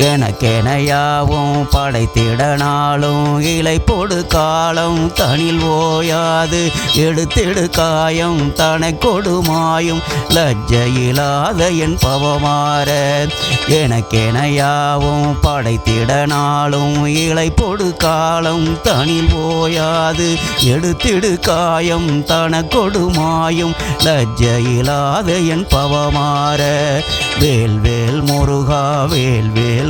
எனக்கெனையாவும் படைத்திட நாளும் இலை பொடு காலம் தனில் ஓயாது. எடுத்திடு காயம் தனை கொடுமாயும். லஜ்ஜையில்லாத என் பவமாற எனக்கெனையாவும் படைத்திட நாளும் இலை பொடு காலம் தனில் ஓயாது. எடுத்திடு காயம் தன கொடுமாயும். லஜ்ஜையில்லாத என் பவமாற. வேல்வேல் முருகா வேல்வேல்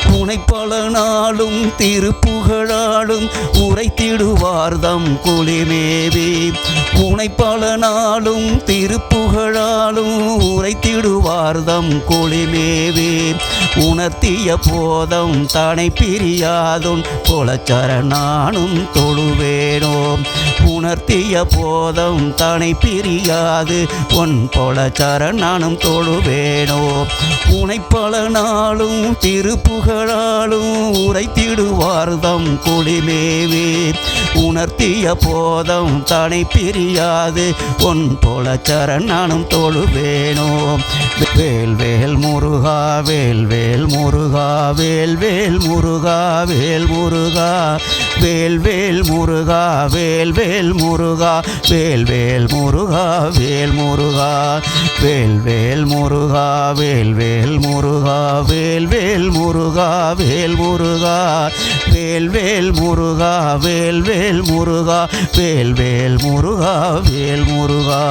உனை பல நாளும் திருப்புகழாலும் உரைத்திடுவார்தம் குளிமேவி உனை பல நாளும் திருப்புகழாலும் உரைத்திடுவார்தம் குளிமேவி உணர்த்திய போதம் தனை பிரியாதும் கொலச்சரணானும் தொழுவேனோ. உணர்த்திய போதம் தனை பிரியாது உன் பொலச்சரணானும் தொழுவேனோ. உனை பல நாளும் திருப்புகழாலும் உரைத்திடுவார்தம் குடிமேவி உணர்த்திய போதம் தனை பிரியாது. உன் போல சரணானும் தொழுவேனோ. வேல் வேல் முருகா வேல் வேல் முருகா வேல் வேல் முருகா வேல் முருகா. வேல் வேல் முருகா வேல் வேல் முருகா. வேல் வேல் முருகா வேல் முருகா. வேல் வேல் முருகா வேல் வேல் முருகா. வேல் வேல் முருகா வேல் முருகா வேல் வேல் முருகா வேல் வேல் முருகா வேல் வேல் முருகா வேல் முருகா.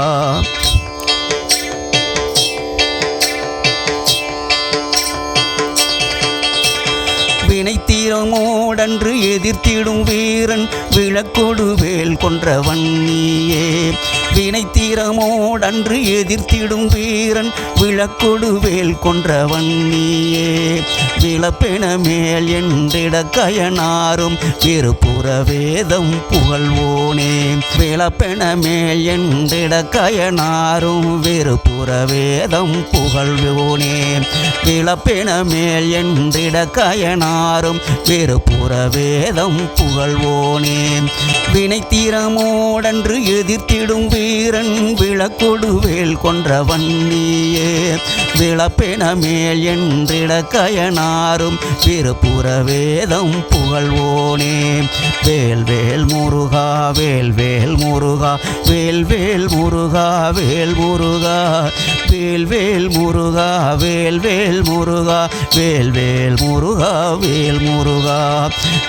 வினைத்தீரமோடன்று எதிர்த்திடும் வீரன் விளக்கொடு வேல் கொன்றவன் நீயே. வினைத்தீரமோடன்று எதிர்த்திடும் வீரன் விளக்கொடு வேல் கொன்றவன் நீயே. விளப்பென மேல் என்றிட கயனாரும் திருப்புற வேதம் புகழ்வோனே. விளப்பென மேல் என்றிட கயனாரும் விருப்புற வேதம் புகழ்வோனே. விளப்பென மேல் என்றிட கயனாரும் விருப்புற வேதம் புகழ்வோனே. வினை தீரமோடன்று எதிர்த்திடும் வீரன் விளக்கொடு வேல் கொன்றவன் நீயே விளப்பென மேல் என்றிட கயனாரும் திருப்புற வேதம் புகழ்வோனே. வேல் வேல் முருகா வேல் வேல் முருகா வேல் வேல் முருகா வேல் முருகா வேல் வேல் முருகா வேல் வேல் முருகா வேல் வேல் முருகா வேல் முருகா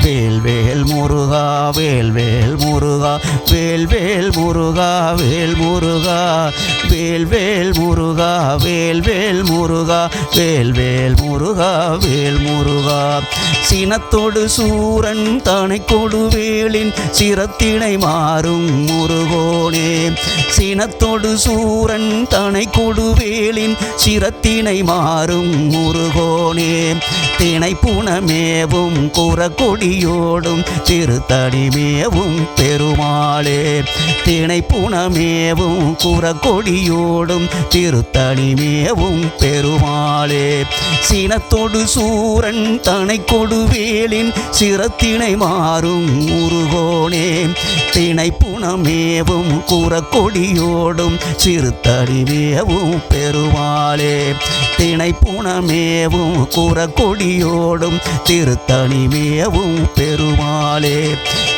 வேல் வேல் முருகா வேல் வேல் முருகா வேல் வேல் முருகா வேல் முருகா வேல் வேல் முருகா வேல் வேல் முருகா வேல் வேல் முருகா வேல் முருகா. சினத்தோடு சூரன் தனை கொடுவேலின் சிரத்தினை மாறும் முருகோனே. சினத்தோடு சூரன் தனை கொடுவேலின் சிரத்தினை மாறும் முருகோனே. தினை புனமேவும் குறக்கொடியோடும் திருத்தடிமேவும் பெருமாளே. திணை புனமே புனமேவும் குறக்கொடியோடும் திருத்தணிமேவும் பெருமாளே. சினத்தொடு சூரன் தனை கொடுவேலின் சிரத்தினை மாறும் முருகோனே. தினை புனமேவும் குறக்கொடியோடும் சிறுத்தடிமேவும் பெருமாளே. தினை புனமேவும் குறக்கொடியோடும் திருத்தணிமேவும் பெருமாளே.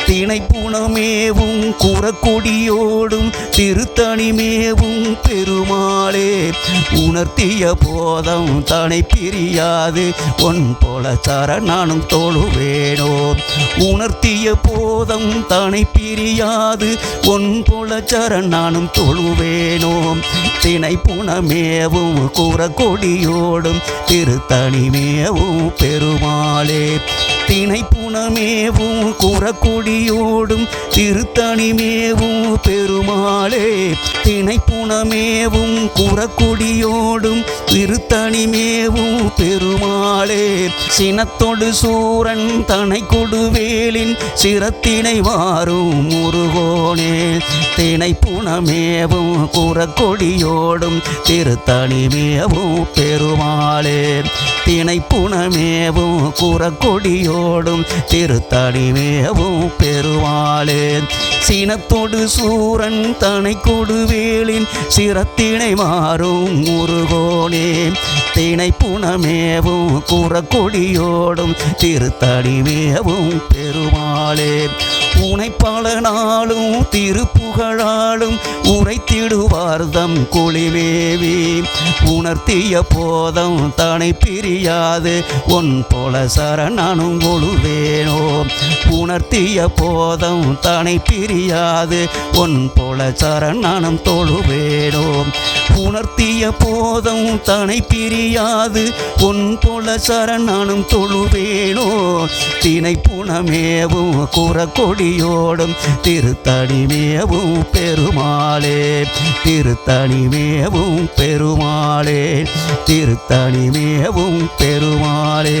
தினை புனமேவும் குறக்கொடியோடும் திருத்தணிமேவும் பெருமாளே உணர்த்திய போதம் தனை பிரியாது. உன் போல தர நானும் தோழுவேனோ உணர்த்திய போதம் தனை பிரியாது. உன் போல சர நானும் தொழுவேனோ தினை புனமேவும் கூற கொடியோடும் திருத்தணிமேவும் பெருமாளே தினை புனமேவும் குறக்குடியோடும் திருத்தணிமேவும் பெருமாளே. திணைப்புணமேவும் குறக்குடியோடும் திருத்தணிமேவும் பெருமாளே சினத்தொடு சூரன் தனை கொடுவேலின் சிரத்தினை வாரும் முருகோனே. தினை புனமேவும் குறக்கொடியோடும் திருத்தணிமேவும் பெருமாளே. தினை புனமேவும் குறக்கொடியோடும் திருத்தணிமேவும் பெருமாளே. சினத்தொடு சூரன் தனை கொடுவேலின் சிரத்தினை மாறும் முருகோனே. திணை புனமேவும் குறக்கொடியோடும் திருத்தடிமேவும் பெருமாளே. உனை பல நாளும் திருப்புகழாலும் உரைத்திடுவார்தம் குளிமேவி உணர்த்திய போதம் தனை பிரியாது உன் போல சரணனும் கொழுவேனோ உணர்த்திய போதம் தனை பிரியாது உன் போல சரணனும் தொழுவேனோ. உணர்த்திய போதம் தனை பிரியாது உன் போல சரணனும் தொழுவேனோ. தினை குணமேவும் குறக்கொடியோடும் திருத்தணிமேவும் பெருமாளே திருத்தணிமேவும் பெருமாளே திருத்தணிமேவும் பெருமாளே.